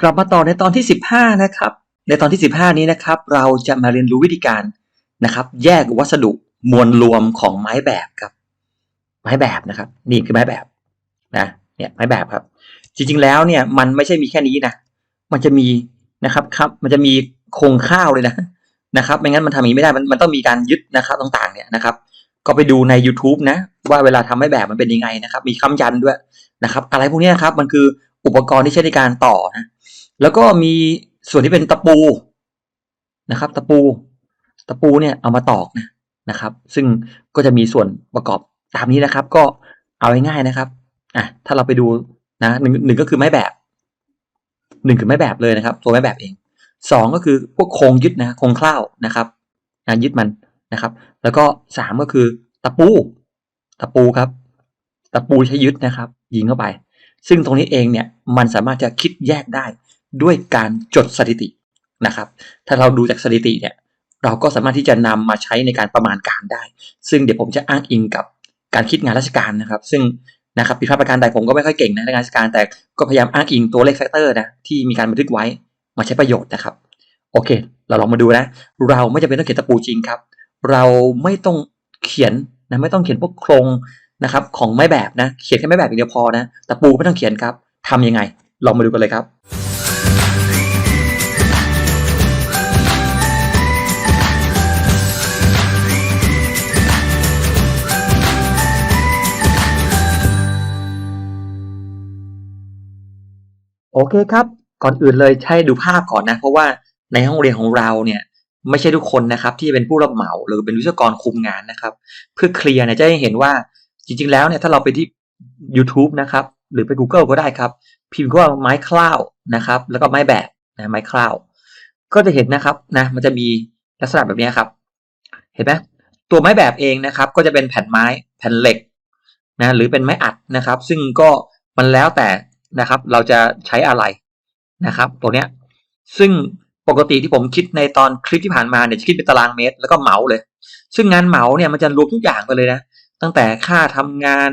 กลับมาต่อในตอนที่ 15 นะครับ ในตอนที่ 15 นี้นะครับ เราจะมาเรียนรู้วิธีการนะครับ แยกวัสดุมวลรวมของไม้แบบครับ ไม้แบบนะครับ นี่คือไม้แบบนะเนี่ยไม้แบบครับ จริงๆแล้วเนี่ยมันไม่ใช่มีแค่นี้นะ มันจะมีนะครับครับ มันจะมีโครงข้าวเลยนะนะครับ ไม่งั้นมันทำอย่างนี้ไม่ได้มันมันต้องมีการยึดนะครับต่างๆเนี่ยนะครับ ก็ไปดูใน YouTube นะ ว่าเวลาทำไม้แบบมันเป็นยังไงนะครับ มีคำยันด้วยนะครับ อะไรพวกนี้นะครับมันคืออุปกรณ์ที่ใช้ในการต่อนะ แล้วก็มีส่วนที่เป็นตะปูนะครับ ตะปู ตะปูเนี่ยเอามาตอกนะนะครับ ซึ่งก็จะมีส่วนประกอบตามนี้นะครับ ก็เอาง่ายๆนะครับอะถ้าเราไปดูนะหนึ่งหนึ่งก็คือไม้แบบหนึ่งคือไม้แบบเลยนะครับ ตัวไม้แบบเองสองก็คือพวกโครงยึดนะโครงคล้าวนะครับนะยึดมันนะครับ แล้วก็สามก็คือตะปู ตะปูครับ ตะปูใช้ยึดนะครับ ยิงเข้าไป ซึ่งตรงนี้เองเนี่ยมันสามารถจะคิดแยกได้ ด้วยการจดสถิตินะครับ ถ้าเราดูจากสถิติเนี่ยเราก็สามารถที่จะนำมาใช้ในการประมาณการได้ ซึ่งเดี๋ยวผมจะอ้างอิงกับการคิดงานราชการนะครับ ซึ่งนะครับผิดพลาดประการใดผมก็ไม่ค่อยเก่งนะในงานราชการแต่ก็พยายามอ้างอิงตัวเลขแฟกเตอร์นะที่มีการบันทึกไว้มาใช้ประโยชน์นะครับ โอเค เราลองมาดูนะ เราไม่จำเป็นต้องเขียนตะปูจริงครับ เราไม่ต้องเขียนนะไม่ต้องเขียนพวกโครงนะครับ ของไม้แบบนะ เขียนแค่ไม้แบบอย่างเดียวพอนะตะปูไม่ต้องเขียนครับทำยังไง ลองมาดูกันเลยครับ โอเคครับ ก่อนอื่นเลยใช้ดูภาพก่อนนะ เพราะว่าในห้องเรียนของเราเนี่ยไม่ใช่ทุกคนนะครับที่เป็นผู้รับเหมาหรือเป็นวิศวกรคุมงานนะครับ เพื่อเคลียร์เนี่ยจะได้เห็นว่าจริง ๆ แล้วเนี่ยถ้าเราไปที่ YouTube นะครับ หรือไป Google ก็ได้ครับ พิมพ์ว่าไม้คล้าวนะครับ แล้วก็ไม้แบบนะไม้คล้าวก็จะเห็นนะครับนะมันจะมีลักษณะแบบนี้ครับ เห็นไหมตัวไม้แบบเองนะครับ ก็จะเป็นแผ่นไม้แผ่นเหล็กนะหรือเป็นไม้อัดนะครับ ซึ่งก็มันแล้วแต่ นะครับ เราจะใช้อะไรนะครับตัวเนี้ยซึ่งปกติที่ผมคิดในตอนคลิปที่ผ่านมาเนี่ยจะคิดเป็นตารางเมตรแล้วก็เหมาเลย ซึ่งงานเหมาเนี่ยมันจะรวมทุกอย่างไปเลยนะ ตั้งแต่ค่าทำงาน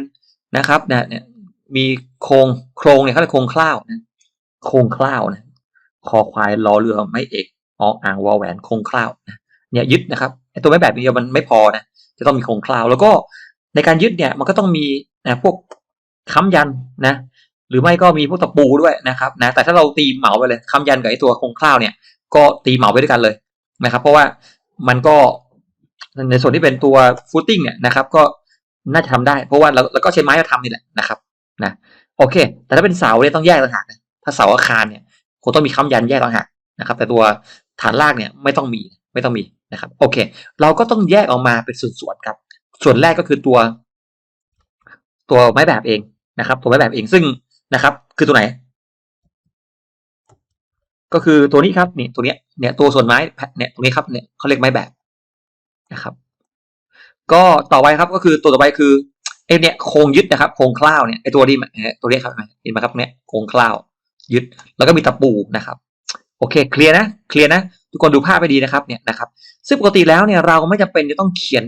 นะครับเนี่ยมีโครงโครงเนี่ยเขาเรียกโครงคร่าวนะโครงคร่าวนะคอควายรอเรือไม่เอกออ่างวอแหวนโครงคร่าวนะเนี่ยยึดนะครับไอตัวไม้แบบนี้มันไม่พอนะจะต้องมีโครงคร่าว แล้วก็ในการยึดเนี่ยมันก็ต้องมีนะพวกค้ำยันนะ รือไม่ก็มีพวกตะปูด้วยนะครับนะแต่ถ้าเราตีเหมาไปเลยคำยันกับไอตัวโครงคร่าวเนี่ยก็ตีเหมาไปด้วยกันเลยนะครับ เพราะว่ามันก็ในส่วนที่เป็นตัวฟุตติ้งเนี่ยนะครับก็น่าจะทำได้ เพราะว่าเราเราก็ใช้ไม้มาทำนี่แหละนะครับนะโอเค แต่ถ้าเป็นเสาเนี่ยต้องแยกต่างหากถ้าเสาอาคารเนี่ยคงต้องมีคำยันแยกต่างหากนะครับ แต่ตัวฐานรากเนี่ยไม่ต้องมีไม่ต้องมีนะครับ โอเค เราก็ต้องแยกออกมาเป็นส่วนๆครับ ส่วนแรกก็คือตัว ตัวไม้แบบเองนะครับ ตัวไม้แบบเองซึ่ง นะครับ คือตัวไหน ก็คือตัวนี้ครับนี่ตัวเนี้ยเนี่ยตัวส่วนไม้เนี่ยตรงนี้ครับเนี่ยเขาเรียกไม้แบบนะครับ ก็ต่อไปครับก็คือตัวต่อไปคือไอเนี่ยโครงยึดนะครับโครงคล้าวเนี่ยไอตัวนี้ตัวนี้ครับเห็นไหมครับเนี่ยโครงคล้าวยึด แล้วก็มีตะปูนะครับ โอเคเคลียร์นะเคลียร์นะทุกคนดูภาพไปดีนะครับเนี่ยนะครับ ซึ่งปกติแล้วเนี่ยเราไม่จำเป็นจะต้องเขียน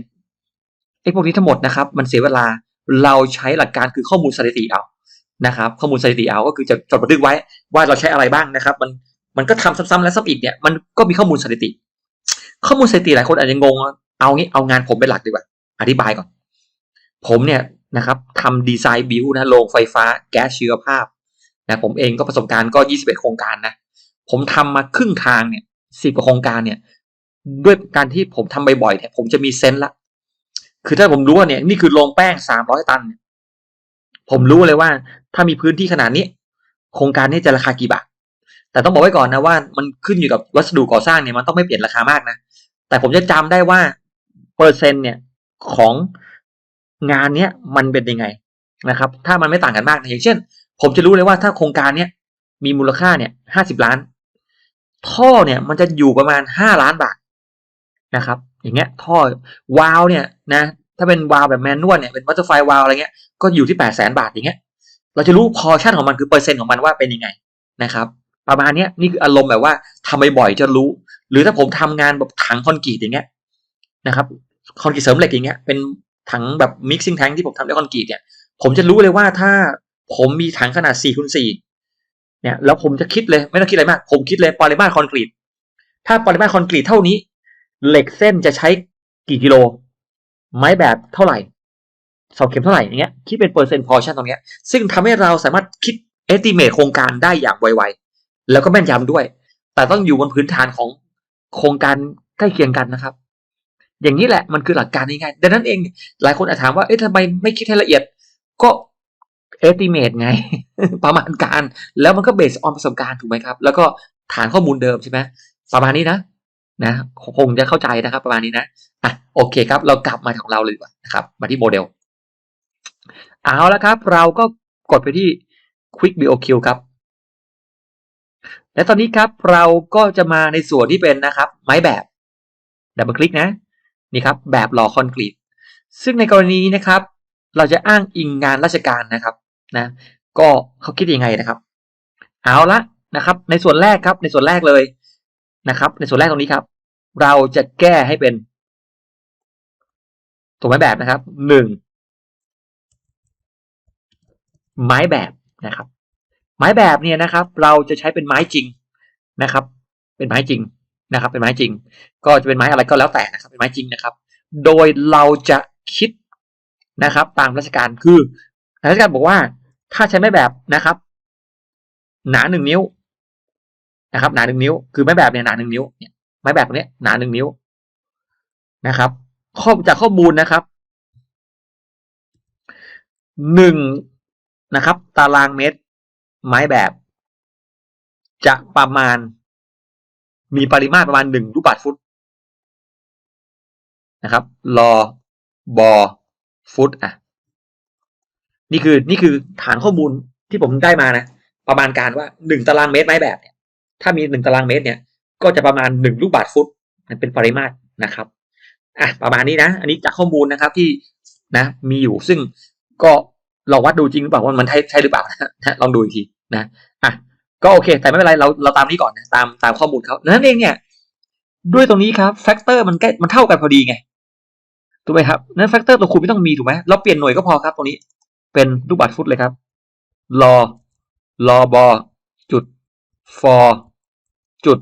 ไอ้พวกนี้ทั้งหมดนะครับ มันเสียเวลาเราใช้หลักการคือข้อมูลสถิติเอา นะครับข้อมูลสถิติเอาก็คือจะจดบันทึกไว้ว่าเราใช้อะไรบ้างนะครับ มันมันก็ทำซ้ำๆและซ้ำอีกเนี่ยมันก็มีข้อมูลสถิติ ข้อมูลสถิติหลายคนอาจจะงงเอางี้เอางานผมเป็นหลักดีกว่า อธิบายก่อน ผมเนี่ยนะครับทำดีไซน์บิวนะโรงไฟฟ้าแก๊สชีวภาพนะผมเองก็ประสบการณ์ก็ 21 โครงการนะ ผมทำมาครึ่งทางเนี่ยสิบกว่าโครงการเนี่ยด้วยการที่ผมทำบ่อยๆเนี่ยผมจะมีเซนส์ละ คือถ้าผมรู้ว่าเนี่ยนี่คือโรงแป้ง 300 ตันเนี่ย ผมรู้เลยว่า ถ้ามีพื้นที่ขนาดนี้ โครงการนี้จะราคากี่บาทแต่ต้องบอกไว้ก่อนนะว่ามันขึ้นอยู่กับวัสดุก่อสร้างเนี่ยมันต้องไม่เปลี่ยนราคามากนะแต่ผมจะจำได้ว่าเปอร์เซ็นต์เนี่ยของงานเนี้ยมันเป็นยังไงนะครับ ถ้ามันไม่ต่างกันมากนะอย่างเช่น ผมจะรู้เลยว่าถ้าโครงการเนี้ยมีมูลค่าเนี่ยห้าสิบล้าน ท่อเนี่ยมันจะอยู่ประมาณห้าล้านบาทนะครับ อย่างเงี้ยท่อวาล์วเนี่ยนะ ถ้าเป็นวาล์วแบบแมนนวลเนี่ยเป็นวัตถุไฟวาล์วอะไรเงี้ยก็อยู่ที่แปดแสนบาทอย่างเงี้ยเราจะรู้พอชั่นของมันคือเปอร์เซ็นต์ของมันว่าเป็นยังไงนะครับประมาณนี้นี่คืออารมณ์แบบว่าทำบ่อยๆจะรู้ หรือถ้าผมทำงานแบบถังคอนกรีตอย่างเงี้ยนะครับคอนกรีตเสริมเหล็กอย่างเงี้ยเป็นถังแบบมิกซิ่งแทงที่ผมทำด้วยคอนกรีตเนี่ยผมจะรู้เลยว่าถ้าผมมีถังขนาด4คูณ4เนี่ยแล้วผมจะคิดเลยไม่ต้องคิดอะไรมาก ผมคิดเลยปริมาตรคอนกรีตถ้าปริมาตรคอนกรีตเท่านี้ เหล็กเส้นจะใช้กี่กิโล ไม้แบบเท่าไหร่เสาเข็มเท่าไหร่อย่างเงี้ยคิดเป็นเปอร์เซ็นต์พอชั่นตรงเนี้ยซึ่งทำให้เราสามารถคิด estimate โครงการได้อย่างไวๆ แล้วก็แม่นยำด้วย แต่ต้องอยู่บนพื้นฐานของโครงการใกล้เคียงกันนะครับ อย่างนี้แหละมันคือหลักการง่ายๆดังนั้นเองหลายคนอาจถามว่าเอ๊ะทำไมไม่คิดให้ละเอียดก็ estimate ไง ประมาณการ แล้วมันก็ based on ประสบการณ์ถูกไหมครับ แล้วก็ฐานข้อมูลเดิมใช่ไหมประมาณนี้นะ นะคงจะเข้าใจนะครับ ประมาณนี้นะอะโอเคครับ เรากลับมาของเราเลยดีกว่านะครับ มาที่โมเดล เอาแล้วครับ เราก็กดไปที่ Quick BOQ ครับ และตอนนี้ครับเราก็จะมาในส่วนที่เป็นนะครับ ไม้แบบดับเบิลคลิกนะ นี่ครับ แบบหล่อคอนกรีตซึ่งในกรณีนี้นะครับ เราจะอ้างอิงงานราชการนะครับนะก็เขาคิดยังไงนะครับ เอาละนะครับ ในส่วนแรกครับในส่วนแรกเลย นะครับ ในส่วนแรกตรงนี้ครับ เราจะแก้ให้เป็นตัวไม้แบบนะครับหนึ่งไม้แบบนะครับ ไม้แบบเนี่ยนะครับ เราจะใช้เป็นไม้จริงนะครับ เป็นไม้จริงนะครับ เป็นไม้จริง ก็จะเป็นไม้อะไรก็แล้วแต่นะครับ เป็นไม้จริงนะครับ โดยเราจะคิดนะครับ ตามราชการคือราชการบอกว่า ถ้าใช้ไม้แบบนะครับ หนาหนึ่งนิ้ว นะครับหนาหนึ่งนิ้ว คือไม้แบบเนี่ยหนาหนึ่งนิ้วเนี่ยไม้แบบเนี้ยหนาหนึ่งนิ้วนะครับ ข้อจากข้อมูลนะครับหนึ่งนะครับ ตารางเมตร ไม้แบบ จะประมาณ มีปริมาตรประมาณหนึ่งลูกบาศก์ฟุตนะครับรอบอฟุตอะนี่คือนี่คือฐานข้อมูลที่ผมได้มานะ ประมาณการว่าหนึ่งตารางเมตรไม้แบบเนี่ย ถ้ามีหนึ่งตารางเมตรเนี่ยก็จะประมาณหนึ่งลูกบาศก์ฟุตเป็นปริมาตรนะครับอะประมาณนี้นะ อันนี้จากข้อมูลนะครับที่นะ มีอยู่ซึ่งก็ลองวัดดูจริงหรือเปล่าว่ามันใช่ใช่หรือเปล่านะลองดูอีกทีนะอะก็โอเค แต่ไม่เป็นไรเราเราตามนี้ก่อนนะตามตามข้อมูลเขานั้นเองเนี่ย ด้วยตรงนี้ครับแฟกเตอร์มันใกล้มันเท่ากันพอดีไงถูกไหมครับนั้นแฟกเตอร์ตัวคูณไม่ต้องมีถูกไหมเราเปลี่ยนหน่วยก็พอครับตรงนี้ เป็นลูกบาศก์ฟุตเลยครับรอรอบอจุด for จุด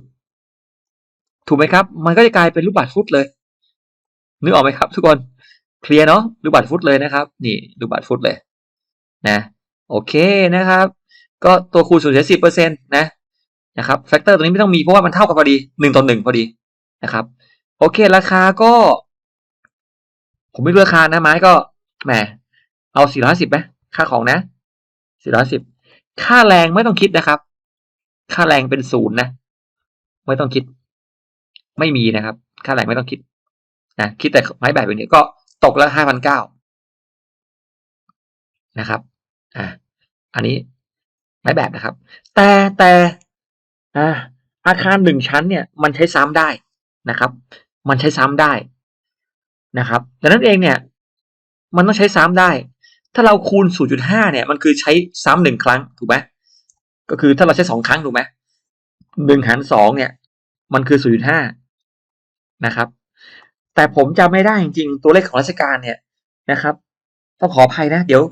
ถูกไหมครับ มันก็จะกลายเป็นลูกบาศก์ฟุตเลยนึกออกไหมครับ ทุกคนเคลียร์เนาะลูกบาศก์ฟุตเลยนะครับ นี่ลูกบาศก์ฟุตเลยนะโอเคนะครับ ก็ตัวคูณสูญเสียสิบเปอร์เซ็นต์นะนะครับแฟกเตอร์ตัวนี้ไม่ต้องมีเพราะว่ามันเท่ากันพอดีหนึ่งต่อหนึ่งพอดีนะครับโอเคราคาก็ ผมไม่รู้ราคานะไม้ก็แหมเอาสี่ร้อยสิบไหมค่าของนะสี่ร้อยสิบค่าแรงไม่ต้องคิดนะครับ ค่าแรงเป็นศูนย์นะ ไม่ต้องคิด ไม่มีนะครับ ค่าแรงไม่ต้องคิดนะคิดแต่ไม้แบบนี้ก็ตกละห้าพันเก้านะครับอ่าอันนี้ไม้แบบนะครับ แต่แต่อ่าอาคารหนึ่งชั้นเนี่ย มันใช้ซ้ำได้นะครับ มันใช้ซ้ำได้นะครับดังนั้นเองเนี่ย มันต้องใช้ซ้ำได้ ถ้าเราคูณ 0.5 เนี่ย มันคือใช้ซ้ำหนึ่งครั้งถูกไหมก็คือถ้าเราใช้สองครั้งถูกไหม หนึ่งหารสองเนี่ย มันคือ0.5นย์ห้านะครับ แต่ผมจำไม่ได้จริงๆตัวเลขของราชการเนี่ยนะครับต้องขออภัยนะ เดี๋ยว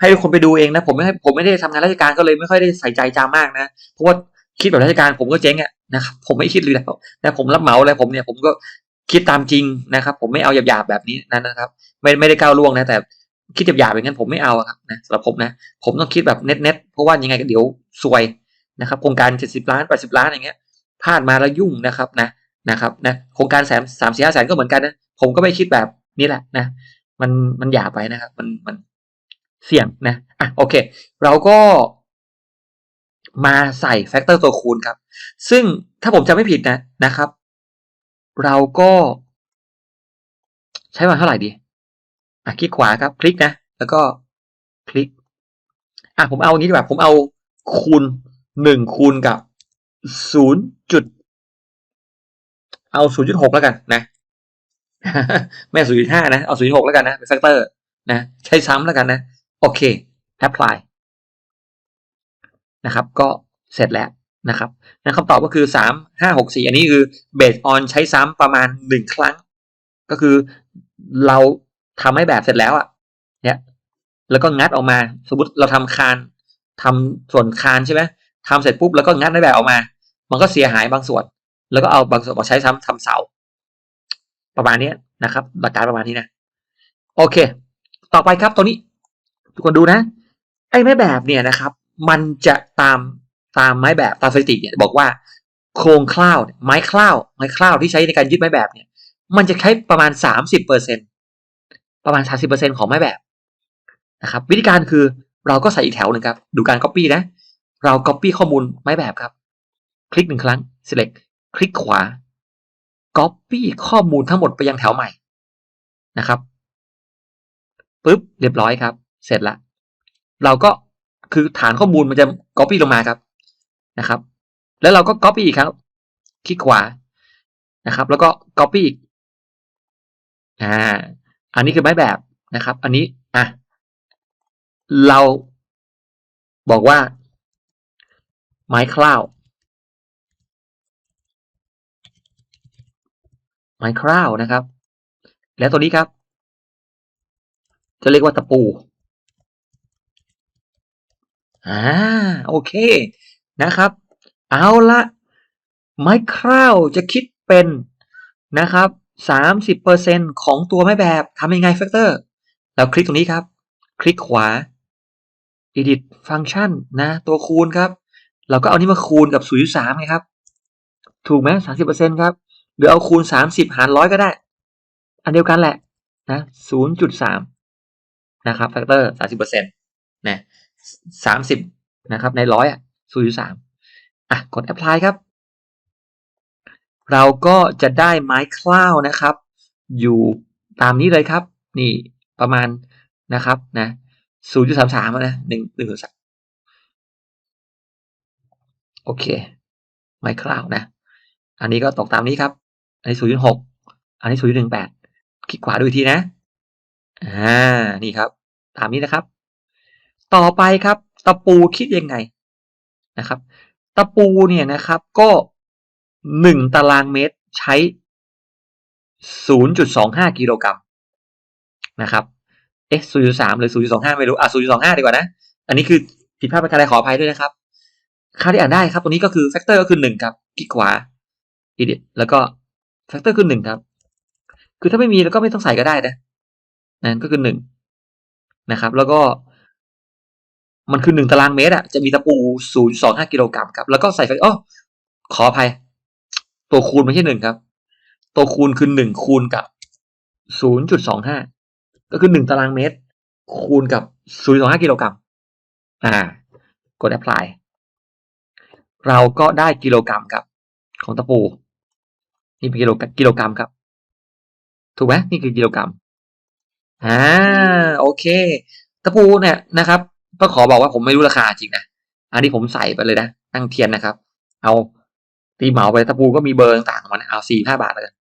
ให้คนไปดูเองนะ ผมไม่ผมไม่ได้ทำงานราชการก็เลยไม่ค่อยได้ใส่ใจจามากนะเพราะว่าคิดแบบราชการผมก็เจ๊งอะนะครับผมไม่คิดเลยแล้วนะผมรับเหมาอะไรผมเนี่ยผมก็คิดตามจริงนะครับ ผมไม่เอาหยาบๆแบบนี้นั่นนะครับ ไม่ไม่ได้ก้าวล่วงนะ แต่คิดหยาบๆอย่างนั้นผมไม่เอาครับนะสำหรับผมนะ ผมต้องคิดแบบเน็ตๆเพราะว่ายังไงก็เดี๋ยวซวย นะครับโครงการเจ็ดสิบล้านแปดสิบล้านอย่างเงี้ยพลาดมาแล้วยุ่งนะครับนะนะครับนะโครงการแสนสามสี่ห้าแสนก็เหมือนกันนะผมก็ไม่คิดแบบนี้แหละนะมันมันหยาบไปนะครับ มันมันเสี่ยงนะอะโอเค เราก็มาใส่แฟกเตอร์ตัวคูณครับ ซึ่งถ้าผมจำไม่ผิดนะนะครับ เราก็ ใช้มาเท่าไหร่ดี อะคลิกขวาครับ คลิกนะ แล้วก็คลิก อะผมเอางี้ดีกว่า ผมเอาคูณ หนึ่งคูณกับศูนย์จุดเอาศูนย์จุดหกแล้วกันนะ ไม่ศูนย์จุดห้านะ เอาศูนย์จุดหกแล้วกันนะเป็นแฟกเตอร์นะ ใช้ซ้ำแล้วกันนะ โอเค apply นะครับ ก็เสร็จแล้วนะครับนะคำตอบก็คือสามห้าหกสี่อันนี้คือ based on ใช้ซ้ำประมาณหนึ่งครั้ง ก็คือเราทำให้แบบเสร็จแล้วอะเนี่ยแล้วก็งัดออกมา สมมติเราทำคานทำส่วนคานใช่ไหม ทำเสร็จปุ๊บแล้วก็งัดไม้แบบออกมา มันก็เสียหายบางส่วน แล้วก็เอาบางส่วนมาใช้ทำทำเสา ประมาณนี้นะครับ หลักการประมาณนี้นะ โอเค ต่อไปครับตัวนี้ ทุกคนดูนะ ไอ้ไม้แบบเนี่ยนะครับ มันจะตามตามไม้แบบตามสถิติเนี่ยบอกว่าโครงคล้าวไม้คล้าวไม้คล้าวที่ใช้ในการยึดไม้แบบเนี่ย มันจะใช้ประมาณสามสิบเปอร์เซ็นประมาณสาสิบเปอร์เซ็นของไม้แบบนะครับ วิธีการคือเราก็ใส่อีกแถวหนึ่งครับ ดูการ Copy นะ เรา Copy ข้อมูลไม้แบบครับ คลิกหนึ่งครั้ง select คลิกขวา Copy ข้อมูลทั้งหมดไปยังแถวใหม่นะครับปุ๊บเรียบร้อยครับ เสร็จล้วเราก็คือฐานข้อมูลมันจะ Copy ลงมาครับนะครับ แล้วเราก็ Copy อีกครับ คลิกขวานะครับ แล้วก็ Copy อีกอ่าอันนี้คือไม้แบบนะครับ อันนี้อะเราบอกว่า ไม้คล้าว ไม้คล้าวนะครับ แล้วตัวนี้ครับ จะเรียกว่าตะปูอ่าโอเคนะครับ เอาละไม้คร่าวจะคิดเป็นนะครับสามสิบเปอร์เซ็นของตัวไม้แบบทำยังไงแฟกเตอร์เราคลิกตรงนี้ครับ คลิกขวา edit function นะ ตัวคูณครับ เราก็เอานี้มาคูณกับ0.3ไงครับ ถูกไหมสามสิบเปอร์เซ็นครับ หรือเอาคูณสามสิบหารร้อยก็ได้ อันเดียวกันแหละนะศูนย์จุดสามนะครับแฟกเตอร์สามสิบเปอร์เซ็นต์นะสามสิบนะครับในร้อยอะศูนย์สามอะกด apply ครับ เราก็จะได้ไม้คล้าวนะครับ อยู่ตามนี้เลยครับ นี่ประมาณนะครับนะศูนย์จุดสามสามนะหนึ่งหนึ่งสาม โอเค ไม้คล้าวนะ อันนี้ก็ตกตามนี้ครับ อันนี้ศูนย์จุดหกอันนี้ศูนย์จุดหนึ่งแปดคลิกขวาดูอีกทีนะ อ่า นี่ครับ ตามนี้นะครับ ต่อไปครับ ตะปูคิดยังไงนะครับ ตะปูเนี่ยนะครับ ก็หนึ่งตารางเมตรใช้ศูนย์จุดสองห้ากิโลกรัมนะครับ เอ๊ะศูนย์จุดสามหรือศูนย์จุดสองห้าไม่รู้ อะศูนย์จุดสองห้าดีกว่านะ อันนี้คือผิดพลาดประการใดขออภัยด้วยนะครับ ค่าที่อ่านได้ครับ ตัวนี้ก็คือแฟกเตอร์ก็คือหนึ่งครับคลิกขวา edit แล้วก็แฟกเตอร์คือหนึ่งครับ คือถ้าไม่มีแล้วก็ไม่ต้องใส่ก็ได้นะนั่นก็คือหนึ่งนะครับ แล้วก็ มันคือหนึ่งตารางเมตรอะจะมีตะปูศูนย์สองห้ากิโลกรัมครับ แล้วก็ใส่ไฟอ๋อขออภัย ตัวคูณไม่ใช่หนึ่งครับ ตัวคูณคือหนึ่งคูณกับศูนย์จุดสองห้าก็คือหนึ่งตารางเมตร คูณกับศูนย์สองห้ากิโลกรัมอ่ากด apply เราก็ได้กิโลกรัมครับ ของตะปู นี่เป็นกิโลกิโลกรัมครับ ถูกไหมนี่คือกิโลกรัมอ่าโอเค ตะปูเนี่ยนะครับต้องขอบอกว่าผมไม่รู้ราคาจริงนะอันนี้ผมใส่ไปเลยนะตั้งเทียนนะครับ เอาตีเหมาไปตะปูก็มีเบอร์ต่างๆมันเอาสี่ห้าบาทแล้วกัน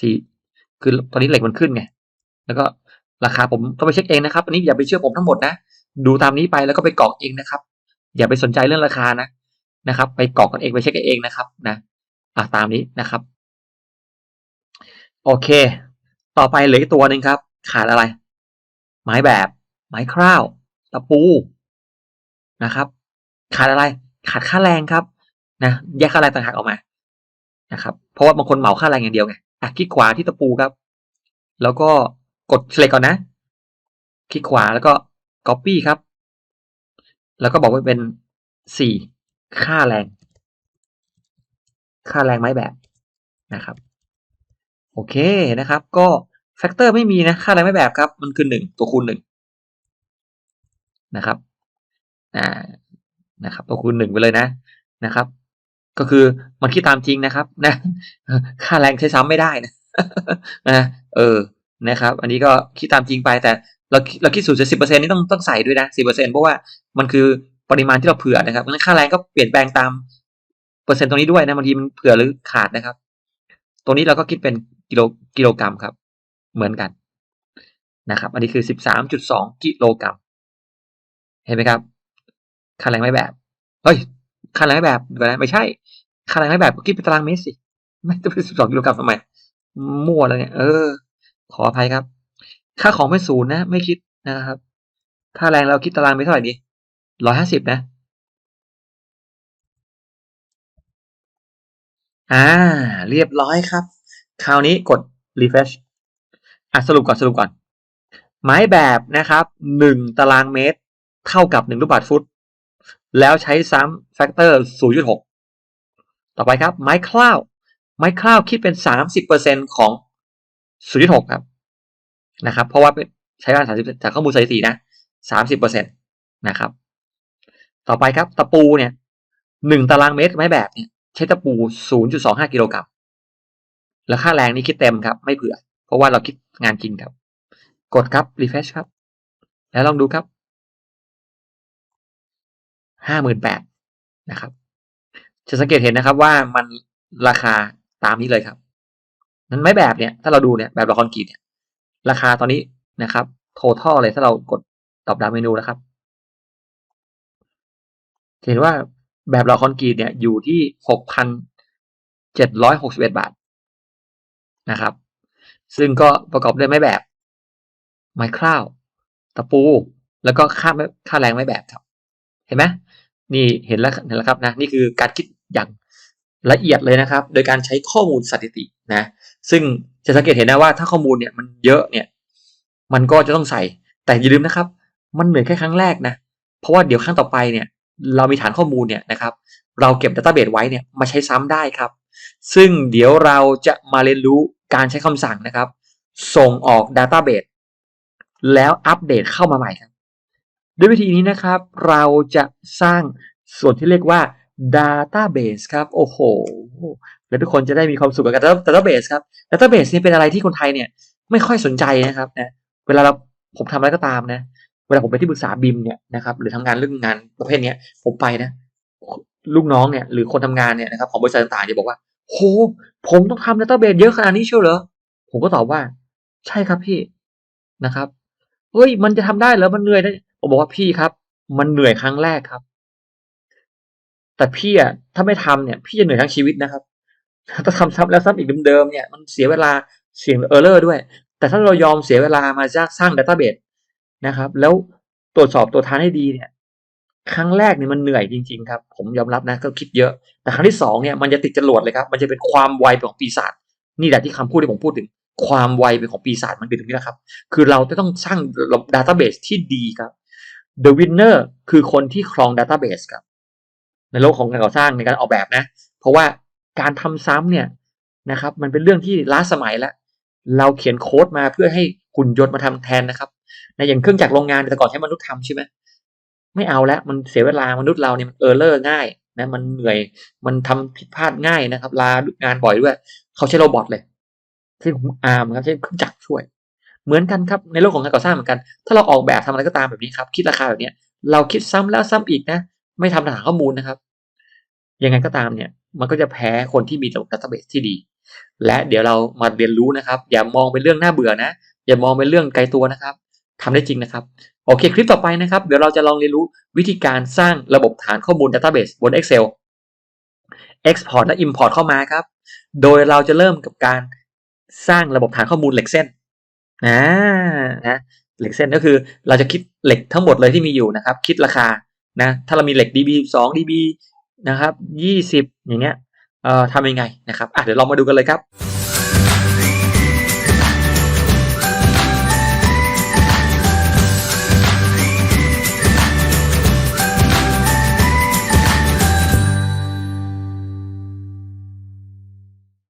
สี่คือตอนนี้เหล็กมันขึ้นไงแล้วก็ราคาผมต้องไปเช็คเองนะครับอันนี้อย่าไปเชื่อผมทั้งหมดนะดูตามนี้ไปแล้วก็ไปกรอกเองนะครับ อย่าไปสนใจเรื่องราคานะ นะครับ ไปกรอกกันเองไปเช็คกันเองนะครับนะอะตามนี้นะครับ โอเค ต่อไปเหลือตัวหนึ่งครับ ขาดอะไร ไม้แบบ ไม้คร่าว ตะปูนะครับ ขาดอะไร ขาดค่าแรงครับนะแยกค่าแรงต่างหากออกมานะครับ เพราะว่าบางคนเหมาค่าแรงอย่างเดียวไงอะคลิกขวาที่ตะปูครับ แล้วก็กด select ก่อนนะ คลิกขวาแล้วก็ copy ครับ แล้วก็บอกว่าเป็นสี่ ค่าแรง ค่าแรงไม้แบบนะครับ โอเคนะครับ ก็แฟกเตอร์ไม่มีนะ ค่าแรงไม้แบบครับ มันคือหนึ่งตัวคูณหนึ่งนะครับอ่านะครับ ตัวคูณหนึ่งไปเลยนะนะครับ ก็คือมันคิดตามจริงนะครับ นะ ค่าแรงใช้ซ้ำไม่ได้นะนะเออนะครับ อันนี้ก็คิดตามจริงไปแต่เราเราคิดสูตรจะสิบเปอร์เซ็นนี่ต้องต้องใส่ด้วยนะสิบเปอร์เซ็นเพราะว่ามันคือ ปริมาณที่เราเผื่อนะครับงั้นค่าแรงก็เปลี่ยนแปลงตามเปอร์เซ็นต์ตรงนี้ด้วยนะบางทีมันเผื่อหรือขาดนะครับ ตรงนี้เราก็คิดเป็นกิโลกิโลกรัมครับ เหมือนกันนะครับ อันนี้คือสิบสามจุดสองกิโลกรัม เห็นไหมครับค่าแรงไม่แบบเฮ้ยค่าแรงไม่แบบเดี๋ยวนะไม่ใช่ค่าแรงไม่แบบก็คิดเป็นตารางเมตรสิไม่ต้องเป็นสิบสองกิโลกรัมทำไมมั่วแล้วเนี่ยเออ ขออภัยครับ ค่าของเป็นศูนย์นะ ไม่คิดนะครับ ค่าแรงเราคิดตารางเมตรเท่าไหร่ดี ร้อยห้าสิบนะ อ่า เรียบร้อยครับ คราวนี้กด refresh อะสรุปก่อนสรุปก่อน ไม้แบบนะครับหนึ่งตารางเมตร เท่ากับหนึ่งลูกบาศก์ฟุต แล้วใช้ซ้ำแฟกเตอร์0.6ต่อไปครับ ไม้คล้าว ไม้คล้าวคิดเป็น30%ของ0.6ครับ นะครับ เพราะว่าใช้การ30จากข้อมูลสถิตินะ30%นะครับ ต่อไปครับ ตะปูเนี่ยหนึ่งตารางเมตรไม้แบบเนี่ยใช้ตะปู 0.25 กิโลกรัมแล้วค่าแรงนี่คิดเต็มครับ ไม่เผื่อ เพราะว่าเราคิดงานจริงครับ กดครับ refresh ครับ แล้วลองดูครับห้าหมื่นแปดนะครับ จะสังเกตเห็นนะครับว่ามันราคาตามนี้เลยครับ นั้นไม้แบบเนี่ย ถ้าเราดูเนี่ยแบบละครกรีดเนี่ย ราคาตอนนี้นะครับ total เลยถ้าเรากดตอบดาวเมนูนะครับ เห็นว่าแบบละครกรีดเนี่ยอยู่ที่หกพันเจ็ดร้อยหกสิบเอ็ดบาทนะครับ ซึ่งก็ประกอบด้วยไม้แบบ ไม้คร่าว ตะปู แล้วก็ค่าไม้ค่าแรงไม้แบบครับ เห็นไหมนี่เห็นแล้วเห็นแล้วครับนะนี่คือการคิดอย่างละเอียดเลยนะครับ โดยการใช้ข้อมูลสถิตินะ ซึ่งจะสังเกตเห็นนะว่าถ้าข้อมูลเนี่ยมันเยอะเนี่ย มันก็จะต้องใส่ แต่อย่าลืมนะครับ มันเหนื่อยแค่ครั้งแรกนะ เพราะว่าเดี๋ยวครั้งต่อไปเนี่ย เรามีฐานข้อมูลเนี่ยนะครับ เราเก็บดัตต้าเบสไว้เนี่ยมาใช้ซ้ำได้ครับ ซึ่งเดี๋ยวเราจะมาเรียนรู้การใช้คำสั่งนะครับ ส่งออกดัตต้าเบสแล้วอัปเดตเข้ามาใหม่ครับ ด้วยวิธีนี้นะครับ เราจะสร้างส่วนที่เรียกว่า Database ครับ โอ้โห แล้วทุกคนจะได้มีความสุขกับ Database ครับ Database เนี่ยเป็นอะไรที่คนไทยเนี่ยไม่ค่อยสนใจนะครับนะเวลาเราผมทำอะไรก็ตามนะ เวลาผมไปที่ปรึกษาบิมเนี่ยนะครับหรือทำงานเรื่องงานประเภทเนี้ย ผมไปนะ ลูกน้องเนี่ยหรือคนทำงานเนี่ยนะครับของบริษัทต่างๆจะบอกว่าโหผมต้องทำ Database เยอะขนาดนี้เชียวเหรอ ผมก็ตอบว่า ใช่ครับพี่นะครับเฮ้ยมันจะทำได้เหรอมันเหนื่อยนะผมบอกว่าพี่ครับ มันเหนื่อยครั้งแรกครับ แต่พี่อะถ้าไม่ทำเนี่ย พี่จะเหนื่อยทั้งชีวิตนะครับถ้าทำซ้ำแล้วซ้ำอีกเดิมๆเนี่ยมันเสียเวลาเสี่ยงเออร์เลอร์ด้วย แต่ถ้าเรายอมเสียเวลามาสร้างสร้างดัตต้าเบส นะครับ แล้วตรวจสอบตัวท้านให้ดีเนี่ยครั้งแรกเนี่ยมันเหนื่อยจริง ๆ ครับ ผมยอมรับนะก็คิดเยอะ แต่ครั้งที่สองเนี่ยมันจะติดจรวดเลยครับ มันจะเป็นความไวเป็นของปีศาจนี่แหละที่คำพูดที่ผมพูดถึง ความไวเป็นของปีศาจมันคือตรงนี้นะครับ คือเราจะต้องสร้างดัตต้าเบสที่ดีครับ The winner คือคนที่ครองดัตต้าเบสครับ ในโลกของการก่อสร้างในการออกแบบนะ เพราะว่าการทำซ้ำเนี่ยนะครับ มันเป็นเรื่องที่ล้าสมัยแล้วเราเขียนโค้ดมาเพื่อให้หุ่นยนต์มาทำแทนนะครับ ในอย่างเครื่องจักรโรงงานแต่ก่อนใช้มนุษย์ทำใช่ไหมไม่เอาแล้วมันเสียเวลามนุษย์เราเนี่ยมันเออร์เลอร์ง่ายนะมันเหนื่อยมันทำผิดพลาดง่ายนะครับ ลางานบ่อยด้วย เขาใช้โรบอทเลยใช้อาร์มครับใช้เครื่องจักรช่วย เหมือนกันครับในโลกของการก่อสร้างเหมือนกัน ถ้าเราออกแบบทำอะไรก็ตามแบบนี้ครับ คิดราคาแบบนี้เราคิดซ้ำแล้วซ้ำอีกนะ ไม่ทำฐานข้อมูลนะครับยังไงก็ตามเนี่ย มันก็จะแพ้คนที่มีระบบดัตเตอร์เบสที่ดี และเดี๋ยวเรามาเรียนรู้นะครับ อย่ามองเป็นเรื่องน่าเบื่อนะ อย่ามองเป็นเรื่องไกลตัวนะครับ ทำได้จริงนะครับ โอเคคลิปต่อไปนะครับ เดี๋ยวเราจะลองเรียนรู้วิธีการสร้างระบบฐานข้อมูลดัตเตอร์เบสบน Excel Export และ Import เข้ามาครับ โดยเราจะเริ่มกับการสร้างระบบฐานข้อมูลเหล็กเส้นนะนะเหล็กเส้นก็คือเราจะคิดเหล็กทั้งหมดเลยที่มีอยู่นะครับ คิดราคานะถ้าเรามีเหล็ก DB 2 DB นะครับ 20 อย่างเงี้ยเอ่อทำยังไงนะครับอะเดี๋ยวเรามาดูกันเลยครับ